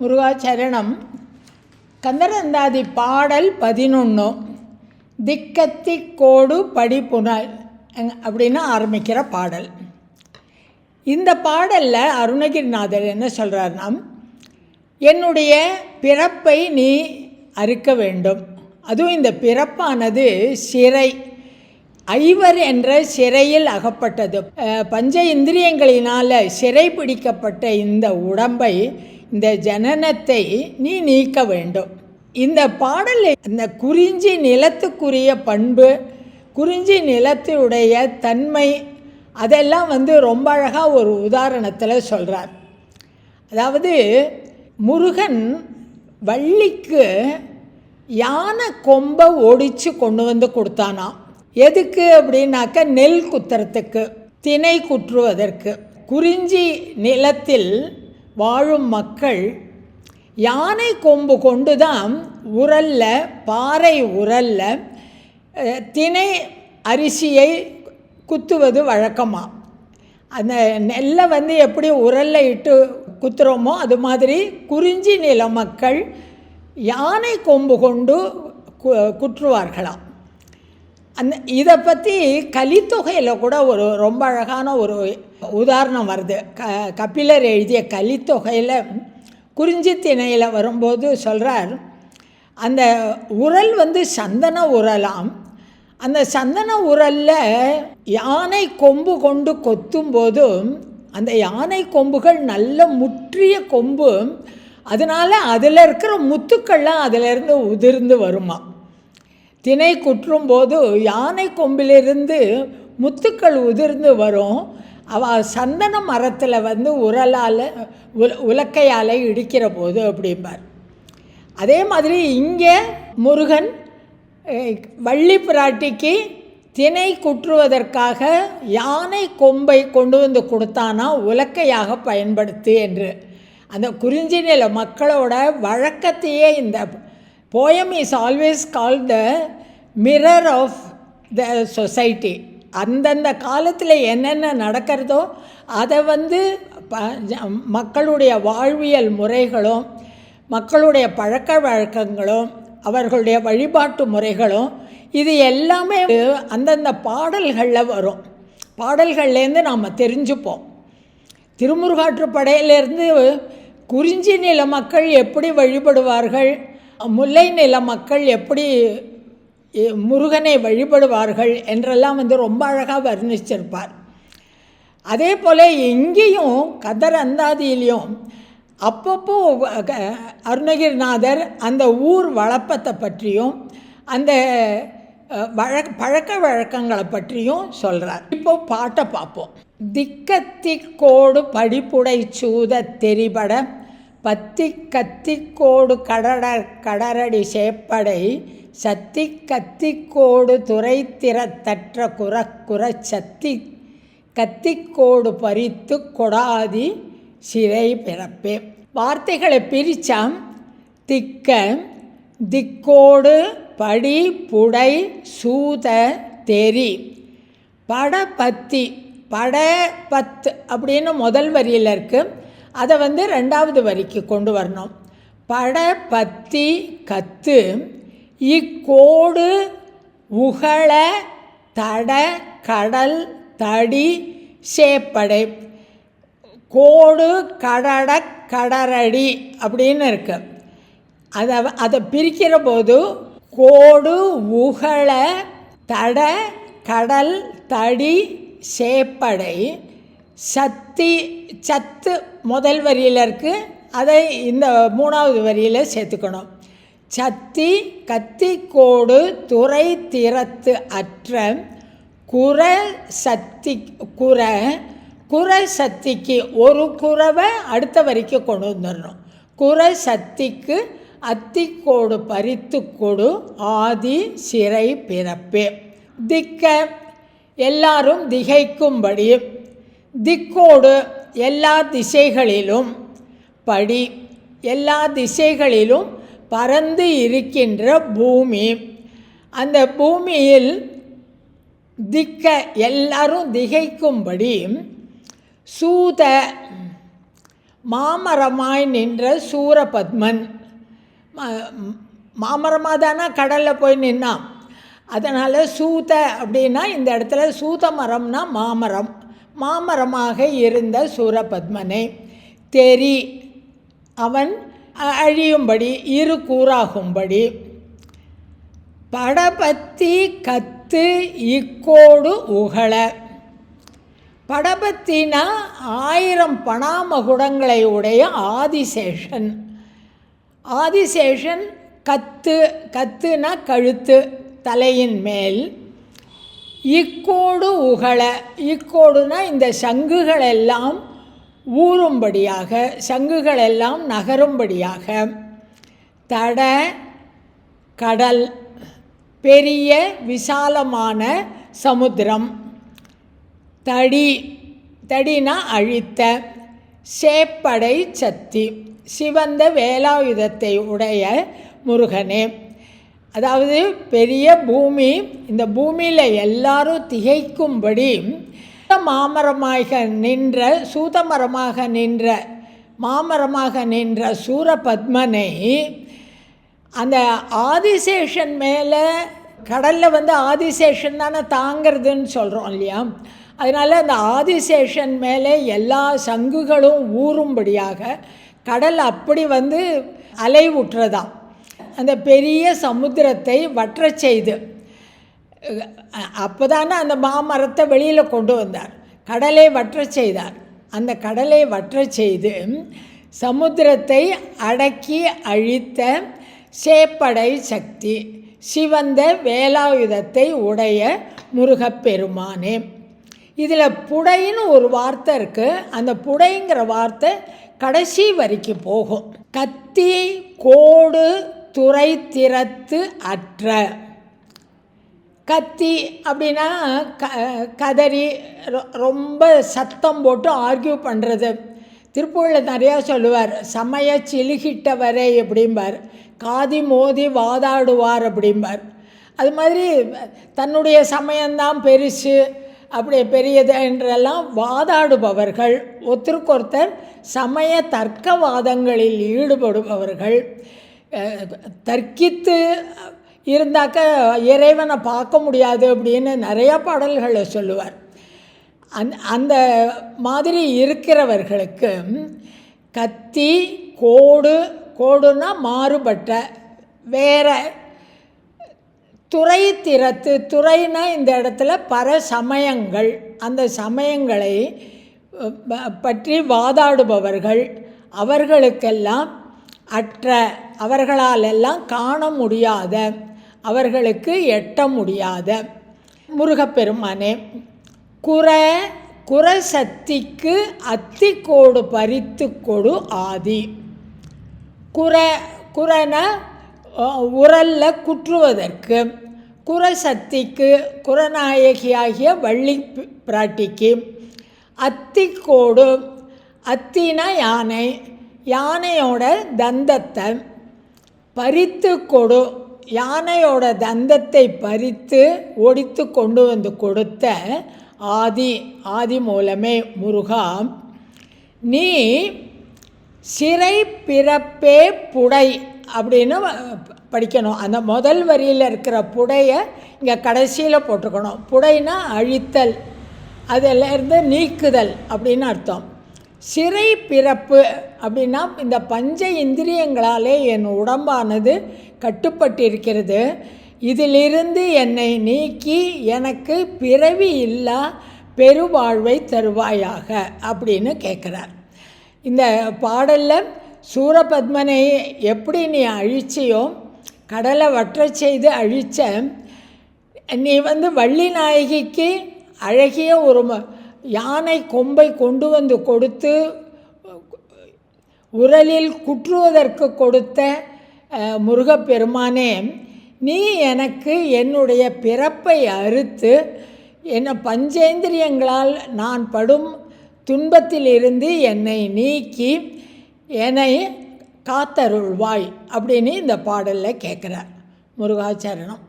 முருகாச்சரணம். கந்தரந்தாதி பாடல் பதினொன்று திக்கத்தி கோடு படிப்புணல் அப்படின்னு ஆரம்பிக்கிற பாடல். இந்த பாடலில் அருணகிரிநாதர் என்ன சொல்கிறார்னா என்னுடைய பிறப்பை நீ அறுக்க வேண்டும். அதுவும் இந்த பிறப்பானது சிறை. ஐவர் என்ற சிறையில் அகப்பட்டது. பஞ்ச இந்திரியங்களினால் சிறை பிடிக்கப்பட்ட இந்த உடம்பை இந்த ஜனனத்தை நீ நீக்க வேண்டும். இந்த பாடலில் இந்த குறிஞ்சி நிலத்துக்குரிய பண்பு குறிஞ்சி நிலத்தினுடைய தன்மை அதெல்லாம் வந்து ரொம்ப அழகாக ஒரு உதாரணத்தில் சொல்கிறார் அதாவது முருகன் வள்ளிக்கு யானை கொம்பை ஒடிச்சு கொண்டு வந்து கொடுத்தானாம். எதுக்கு அப்படின்னாக்க நெல் குத்துறதுக்கு திணை குற்றுவதற்கு. குறிஞ்சி நிலத்தில் வாழும் மக்கள் யானை கொம்பு கொண்டு தான் உரல்ல பாறை உரல்ல தினை திணை அரிசியை குத்துவது வழக்கமாக அந்த நெல்லை வந்து எப்படி உரல்ல இட்டு குத்துறோமோ அது மாதிரி குறிஞ்சி நில மக்கள் யானை கொம்பு கொண்டு கு குற்றுவார்களாம் அந்த இதை பற்றி கலித்தொகையில் கூட ஒரு ரொம்ப அழகான ஒரு உதாரணம் வருது. க கபிலர் எழுதிய கலித்தொகையில் குறிஞ்சி திணையில் வரும்போது சொல்கிறார் அந்த உரல் வந்து சந்தன உரலாம். அந்த சந்தன உரலில் யானை கொம்பு கொண்டு கொத்தும்போது அந்த யானை கொம்புகள் நல்ல முற்றிய கொம்பு. அதனால் அதில் இருக்கிற முத்துக்கள்லாம் அதிலிருந்து உதிர்ந்து வருமா. திணை குற்றும் போது யானை கொம்பிலிருந்து முத்துக்கள் உதிர்ந்து வரும். அவ சந்தன மரத்தில் வந்து உரலால் உல உலக்கையால் இடிக்கிற போது அப்படிம்பார். அதே மாதிரி இங்கே முருகன் வள்ளி பிராட்டிக்கு தினை குற்றுவதற்காக யானை கொம்பை கொண்டு வந்து கொடுத்தானா உலக்கையாக பயன்படுத்து என்று. அந்த குறிஞ்சி நில மக்களோட வழக்கத்தையே இந்த poem is always call the mirror of the society அந்தந்த காலத்தில் என்னென்ன நடக்கிறதோ அதை வந்து ப- ஜ- மக்களுடைய வாழ்வியல் முறைகளும் மக்களுடைய பழக்க வழக்கங்களும் அவர்களுடைய வழிபாட்டு முறைகளும் இது எல்லாமே அந்தந்த பாடல்களில் வரும். பாடல்கள்லேருந்து நாம் தெரிஞ்சுப்போம். திருமுருகாற்றுப்படையிலேருந்து குறிஞ்சி நில மக்கள் எப்படி வழிபடுவார்கள் முல்லை நில மக்கள் எப்படி முருகனை வழிபடுவார்கள் என்றெல்லாம் வந்து ரொம்ப அழகாக வர்ணிச்சிருப்பார். அதே போல் எங்கேயும் கதர் அந்தாதியிலையும் அப்பப்போ க- அருணகிரிநாதர் அந்த ஊர் வழப்பத்தை பற்றியும் அந்த வழக் பழக்க வழக்கங்களை பற்றியும் சொல்கிறார் இப்போ பாட்டை பார்ப்போம். திக்கத்திக்கோடு படிப்புடை சூத தெரிபட பத்தி கத்திக்கோடு கடட கடரடி சேப்படை சத்தி கத்திக்கோடு துறை திறத்தற்ற குறக்குற சத்தி கத்திக்கோடு பறித்து கொடாதி சிறை பிறப்பே. வார்த்தைகளை பிரித்தா திக்க திக்கோடு படி புடை சூத தெரி பட பத்தி பட பத்து அப்படின்னு முதல் வரியில் இருக்குது அதை வந்து ரெண்டாவது வரிக்கு கொண்டு வரணும். பட பத்தி கத்து இக்கோடு உகள தட கடல் தடி சேப்படை. கோடு கடட கடரடி அப்படின்னு இருக்கு. அதை அதை பிரிக்கிற போது கோடு உகள தட கடல் தடி சேப்படை. சத்தி சத்து முதல் வரியில் இருக்குது அதை இந்த மூணாவது வரியில் சேர்த்துக்கணும். சத்தி கத்திக்கோடு துறை திறத்து அற்ற குற சக்தி குற குற சக்திக்கு ஒரு குறவை அடுத்த வரைக்கும் கொண்டு வந்துடணும். குற சக்திக்கு அத்திக்கோடு பறித்து கொடு ஆதி சிறை பிறப்பே. திக்க எல்லாரும் திகைக்கும்படி. திக்கோடு எல்லா திசைகளிலும் படி. எல்லா திசைகளிலும் பறந்து இருக்கின்ற பூமி. அந்த பூமியில் திக்க எல்லாரும் திகைக்கும்படி சூத மாமரமாய் நின்ற சூரபத்மன் மாமரமாக தானே கடலில் போய் நின்னான். அதனால் சூத அப்படின்னா இந்த இடத்துல சூத மரம்னா மாமரம். மாமரமாக இருந்த சூரபத்மனை தெரி அவன் அழியும்படி இரு கூறாகும்படி படபத்தி கத்து இக்கோடு உகழ படபத்தினா ஆயிரம் பணாமகுடங்களை உடைய ஆதிசேஷன். ஆதிசேஷன் கத்து கத்துனா கழுத்து தலையின் மேல். இக்கோடு உகழ இக்கோடுனா இந்த சங்குகள் எல்லாம் ஊறும்படியாக சங்குகளெல்லாம் நகரும்படியாக. தட கடல் பெரிய விசாலமான சமுத்திரம். தடி தடினா அழித்த சேப்படை சத்தி. சிவந்த வேலாயுதத்தை உடைய முருகனே. அதாவது பெரிய பூமி இந்த பூமியில் எல்லாரும் திகைக்கும்படி மாமரமாக நின்ற சூதமரமாக நின்ற மாமரமாக நின்ற சூரபத்மனை அந்த ஆதிசேஷன் மேலே கடலில் வந்து ஆதிசேஷன் தானே தாங்கிறதுன்னு சொல்கிறோம் இல்லையா? அதனால் அந்த ஆதிசேஷன் மேலே எல்லா சங்குகளும் ஊறும்படியாக கடல் அப்படி வந்து அலை விட்டுறதாம் அந்த பெரிய சமுத்திரத்தை வற்றச் செய்து அப்போ தானே அந்த மாமரத்தை வெளியில் கொண்டு வந்தார். கடலை வற்றச் செய்தார். அந்த கடலை வற்றச் செய்து சமுத்திரத்தை அடக்கி அழித்த சேப்படை சக்தி சிவந்த வேலாயுதத்தை உடைய முருகப்பெருமானே. இதில் புடைன்னு ஒரு வார்த்தை இருக்குது அந்த புடைங்கிற வார்த்தை கடைசி வரைக்கும் போகும். கத்தி கோடு துறை திறத்து அற்ற. கத்தி அப்படின்னா க கதறி ரொ- ரொம்ப சத்தம் போட்டு ஆர்கியூ பண்ணுறது திருப்பூரில் நிறையா சொல்லுவார் சமய சிலுகிட்டவரே அப்படிம்பார். காதி மோதி வாதாடுவார் அப்படிம்பார். அது மாதிரி தன்னுடைய சமயம்தான் பெருசு அப்படி பெரியது என்றெல்லாம் வாதாடுபவர்கள். ஒருத்தருக்கொருத்தர் சமய தர்க்கவாதங்களில் ஈடுபடுபவர்கள். தர்க்கித்து இருந்தாக்க இறைவனை பார்க்க முடியாது அப்படின்னு நிறையா பாடல்களை சொல்லுவார். அந் அந்த மாதிரி இருக்கிறவர்களுக்கு கத்தி கோடு கோடுன்னா மாறுபட்ட வேற துறை திறத்து துறைனா இந்த இடத்துல பர சமயங்கள் அந்த சமயங்களை ப- பற்றி வாதாடுபவர்கள் அவர்களுக்கெல்லாம் அற்ற அவர்களால் எல்லாம் காண முடியாத அவர்களுக்கு எட்ட முடியாத முருகப்பெருமானே குற குறசக்திக்கு அத்திக்கோடு பறித்து கொடு ஆதி. குறை குரனை உரல்ல குற்றுவதற்கு குறசக்திக்கு குறநாயகியாகிய வள்ளி பிராட்டிக்கு அத்திக்கோடு அத்தினா யானை யானையோட தந்தத்தை பறித்து கொடு. யானையோட தந்தத்தை பறித்து ஒடித்து கொண்டு வந்து கொடுத்த ஆதி ஆதி மூலமே முருகா நீ சிறை பிறப்பே புடை அப்படின்னு படிக்கணும். அந்த முதல் வரியில் இருக்கிற புடையை இங்கே கடைசியில் போட்டுக்கணும். புடைனா அழித்தல் அதிலிருந்து நீக்குதல் அப்படின்னு அர்த்தம். சிறை பிறப்பு அப்படின்னா இந்த பஞ்ச இந்திரியங்களாலே என் உடம்பானது கட்டுப்பட்டிருக்கிறது. இதிலிருந்து என்னை நீக்கி எனக்கு பிறவி இல்லா பெருவாழ்வை தருவாயாக அப்படின்னு கேட்குறார். இந்த பாடலில் சூரபத்மனை எப்படி நீ அழிச்சியோ கடலை வற்றச் செய்து அழிச்ச நீ வந்து வள்ளி நாயகிக்கு அழகிய ஒரு ம- யானை கொம்பை கொண்டு வந்து கொடுத்து உரலில் குற்றுவதற்கு கொடுத்த முருகப்பெருமானே நீ எனக்கு என்னுடைய பிறப்பை அறுத்து என்ன பஞ்சேந்திரியங்களால் நான் படும் துன்பத்திலிருந்து என்னை நீக்கி என்னை காத்தருள்வாய் அப்படின்னு இந்த பாடலில் கேட்குறார் முருகாச்சரணம்.